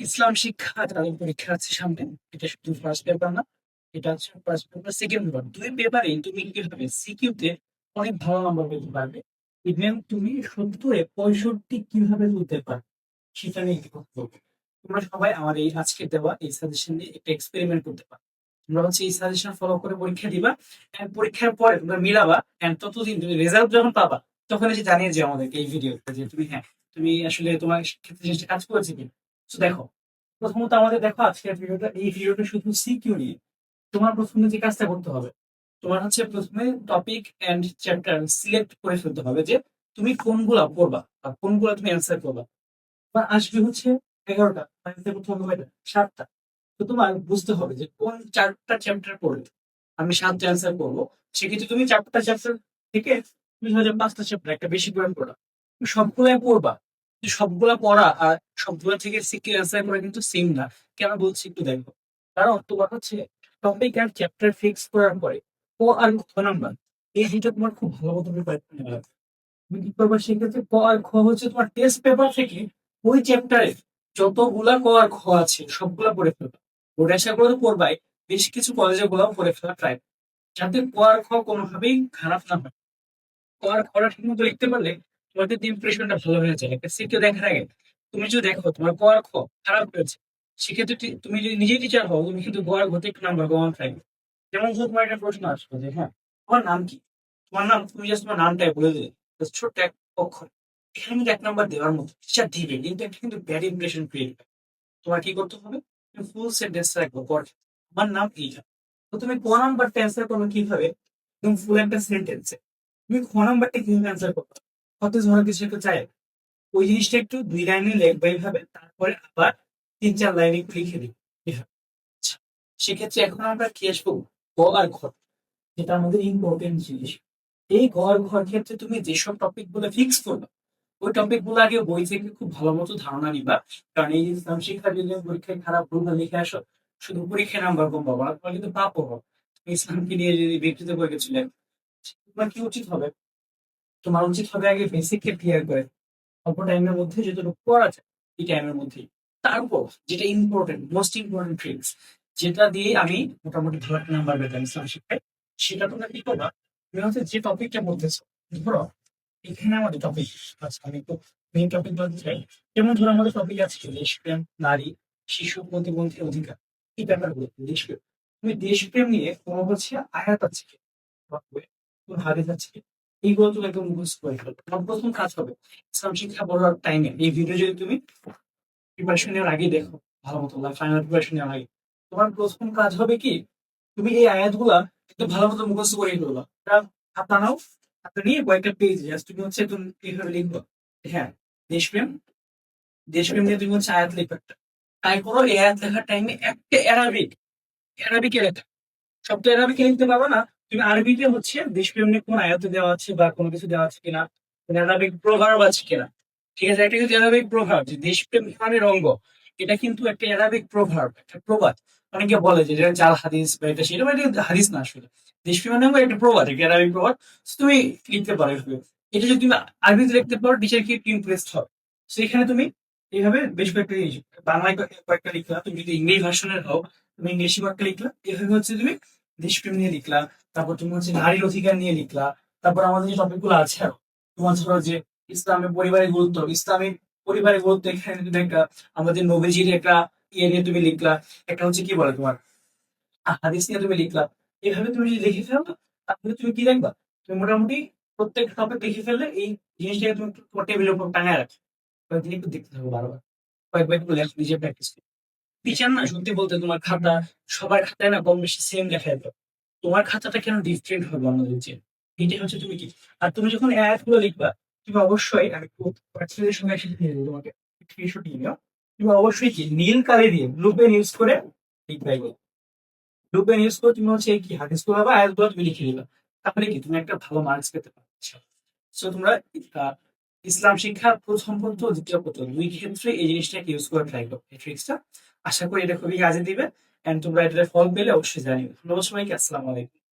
ইসলাম শিক্ষা তাদের পরীক্ষা আছে সামনে। এটা শুধু ফার্স্ট পেপার না, এটা হচ্ছে ফার্স্ট পেপার সেকেন্ড পেপার দুই পেপারে তুমি কি হবে সিকিউতে অনেক ভালো নাম্বার পেতে পারবে। ইভেন তুমি সত্তরে, পঁয়ষট্টি কীভাবে তুলতে পারবে, সেটা নিয়ে কথা বলব। তোমরা সবাই আমার এই আজকে দেওয়া এই সাজেশন নিয়ে একটা এক্সপেরিমেন্ট করতে পারো। তোমরা হচ্ছে এই সাজেশন ফলো করে পরীক্ষা দিবা পরীক্ষার পরে তোমরা মিলাবা এন্ড ততদিন তুমি রেজাল্ট যখন পাবা, তখন এসে জানিয়ে যে আমাদেরকে এই ভিডিও যে তুমি হ্যাঁ তুমি আসলে তোমার ক্ষেত্রে কাজ করেছে কিনা। দেখো, প্রথমত আমাদের দেখো আজকের ভিডিওটা এই ভিডিওটা শুধু সিকিউ নিয়ে। তোমার প্রথমে যে কাজটা করতে হবে, তোমার হচ্ছে প্রথমে টপিক এন্ড চ্যাপ্টার সিলেক্ট করে ফেলতে হবে যে তুমি কোনগুলা পড়বা বা কোনগুলা তুমি অ্যান্সার করবা। বা আসবে হচ্ছে এগারোটা অ্যান্সার করতে হবে? সাতটা। তো তোমার বুঝতে হবে যে কোন চারটা চ্যাপ্টার পড়লে আমি সাতটা অ্যান্সার করব, সেক্ষেত্রে তুমি চারটা চ্যাপ্টার থেকে তুমি হয়তো পাঁচটা চ্যাপ্টার একটা বেশি পড়া সবগুলাই পড়বা। সবগুলা পড়া আর সবগুলা থেকে অ্যান্সার করা কিন্তু সেম না। কেন বলছি একটু দেখো। কারণ তোমার হচ্ছে টপিক আর চ্যাপ্টার ফিক্স করার পরে ক আর খ নাম্বার, এই দুটো তোমার খুব ভালো হবে তুমি কি করবা সেক্ষেত্রে ক আর খ হচ্ছে তোমার টেস্ট পেপার থেকে ওই চ্যাপ্টারে যতগুলা ক আর খ আছে সবগুলা পড়ে ফেলবা ওটা আশা করে পড়বাই বেশ কিছু কলেজে গুলাও পড়ে ফেলা ট্রাই যাতে ক আর খ কোনোভাবেই খারাপ না হয়। ক আর খরা ঠিক মতো লিখতে পারলে তোমার কিন্তু ইমপ্রেশনটা ভালো হয়ে যায় একটা সিটকে দেখার আগে তুমি যদি দেখো, তোমার আর খ খারাপ হয়েছে, সেক্ষেত্রে তুমি যদি নিজেই টিচার হও, তুমি কিন্তু আর ঘতে একটু নাম্বার কমান থাকবে যেমন ধরো তোমার একটা প্রশ্ন আসবে যে হ্যাঁ তোমার নাম কি? তোমার নাম, তুমি জাস্ট তোমার নামটাই বলে দিলে ছোট্ট এক অক্ষর। এখানে কিন্তু এক নাম্বার দেওয়ার মতো টিচার দিবে, কিন্তু একটা কিন্তু ব্যাড ইমপ্রেশন ক্রিয়েট করে তোমার কি করতে হবে? তুমি ফুল সেন্টেন্স রাখব পর আমার নাম এইটা। তো তুমি ক নাম্বারটা অ্যান্সার করবে কীভাবে? তুমি ফুল একটা সেন্টেন্সে তুমি খ নাম্বারটা কীভাবে অ্যান্সার করবে? কত ধরনের কিছু একটা চাই। ওই জিনিসটা একটু দুই লাইনে লিখবে এইভাবে তারপরে আবার তিন চার লাইনে একটু লিখে এভাবে। আচ্ছা, সেক্ষেত্রে এখন আমরা কি আসব? গ আর ঘ যেটা আমাদের ইম্পর্টেন্ট জিনিস। এই ঘর ঘর ক্ষেত্রে তুমি যেসব টপিকগুলো ফিক্স করবে ওই টপিকগুলো আগে বই থেকে খুব ভালো মতো ধারণা নিবা। কারণ এই ইসলাম শিক্ষা যদি পরীক্ষায় খারাপ ভুল লিখে আসো শুধু পরীক্ষায় নাম্বার কম পাবো তোমার কিন্তু পাপও হবে। ইসলামকে নিয়ে যদি বিকৃত করে গেছিলে তোমার কি উচিত হবে? তোমার উচিত হবে আগে বেসিককে ক্লিয়ার করে, অল্প টাইমের মধ্যে যতটুকু করা যায়, এই টাইমের মধ্যেই। তারপর যেটা ইম্পর্টেন্ট মোস্ট ইম্পর্টেন্ট ট্রিক্স যেটা দিয়ে আমি মোটামুটি ভালো একটা নাম্বার পেতাম ইসলাম শিক্ষায়, সেটা তোমরা কি করবা? তুমি হচ্ছে যে টপিকটা বলতেছো, ধরো এখানে আমাদের টপিক আচ্ছা আমি একটু মেইন টপিক বলতে চাই। যেমন ধরো আমাদের টপিক আছে দেশপ্রেম নারী, শিশু, প্রতিবন্ধী অধিকার, এই ব্যাপারগুলো দেশপ্রেম তুমি দেশপ্রেম নিয়ে কোনো হচ্ছে আয়াত আছে কি? আছে কি? এইগুলো তুমি একদম মুখস্থ করে ফেলবে প্রথম কাজ হবে ইসলাম শিক্ষা বলার টাইমে এই ভিডিও যদি তুমি প্রিপারেশন নেওয়ার আগে দেখো, ভালো মতো ফাইনাল প্রিপারেশন নেওয়ার আগে তোমার প্রথম কাজ হবে কি, তুমি এই আয়াতগুলা একটু ভালো মতো মুখস্থ করে ফেলবা এটা নাও, খাতা নিয়ে কয়েকটা পেজ জাস্ট তুমি হচ্ছে তুমি এইভাবে লিখবা। হ্যাঁ দেশপ্রেম দেশপ্রেম নিয়ে তুমি হচ্ছে আয়াত লিখবে একটা। তাই করো, এই আয়াত লেখার টাইমে একটা অ্যারাবিক অ্যারাবিকে লেখা। সব তো অ্যারাবিকে লিখতে পারবে না তুমি আরবিতে হচ্ছে দেশপ্রেম নিয়ে কোন আয়াত দেওয়া আছে বা কোনো কিছু দেওয়া আছে কিনা? অ্যারাবিক প্রভাব আছে কিনা? ঠিক আছে, এটা কিন্তু অ্যারাবিক প্রভাব, যে দেশপ্রেম ইমানের অঙ্গ, এটা কিন্তু একটা অ্যারাবিক প্রভাব, একটা প্রবাদ। অনেকে বলে যে এটা জাল হাদিস বা এটা সেটা হাদিস না আসলে। দেশপ্রেম মানে অঙ্গ একটা প্রবাদ একটা অ্যারাবিক প্রবাদ। তুমি লিখতে পারো এটা যদি তুমি আরবিতে লিখতে পারো টিচার কি ইমপ্রেসড হবে। তো এখানে তুমি এইভাবে বেশ কয়েকটা বাংলায় কয়েকটা লিখলা তুমি যদি ইংলিশ ভার্সনের হও, তুমি ইংলিশে কয়েকটা লিখলা এভাবে হচ্ছে তুমি দেশপ্রেম নিয়ে লিখলা, তারপর তুমি হচ্ছে নারীর অধিকার নিয়ে লিখলা, তারপর আমাদের যে টপিকগুলো আছে আরও, তোমার ধরো যে ইসলামের পরিবারের গুরুত্ব, ইসলামের পরিবারের গুরুত্ব এখানে তুমি একটা আমাদের নবীজির একটা ইয়ে নিয়ে তুমি লিখলা, একটা হচ্ছে কি বলে তোমার, হাদিস নিয়ে তুমি লিখলা, এভাবে তুমি যদি লিখে ফেলো, তাহলে তুমি কি দেখবা? তুমি মোটামুটি প্রত্যেক টপিক লিখে ফেললে এই জিনিসটাকে তুমি টেবিলের উপর টাঙায় রাখো। কয়েকদিন একটু দেখতে থাকো বারবার। কয়েকবার একটু নিজে প্র্যাকটিস টিচার না সত্যি বলতে তোমার খাতা সবার খাতায় না কম বেশি সেম দেখা যেত। তোমার খাতাটা কেন ডিফারেন্ট হবে অন্যদের চেয়ে এটা হচ্ছে তুমি কি? আর তুমি যখন অ্যাডগুলো লিখবা, তুমি অবশ্যই আমি সঙ্গে দেবো তোমাকে তুমি অবশ্যই কি? নীল কালে দিয়ে ব্লু পেন ইউজ করে লিখবে ব্লু পেন ইউজ করে তুমি হচ্ছে কি? হাদিসগুলো বা আয়াতগুলো তুমি লিখে দিবা তাহলে কি? তুমি একটা ভালো মার্কস পেতে পারছ সো তোমরা ইসলাম শিক্ষার প্রথম পর্যন্ত দ্বিতীয় পর্যন্ত দুই ক্ষেত্রে এই জিনিসটাকে ইউজ করে ট্রাই করো এই ট্রিক্সটা আশা করি এটা খুবই কাজে দিবে। এন্ড তোমরা এটা ফল পেলে অবশ্যই জানিও। ধন্যবাদ সবাইকে, আসসালামু আলাইকুম।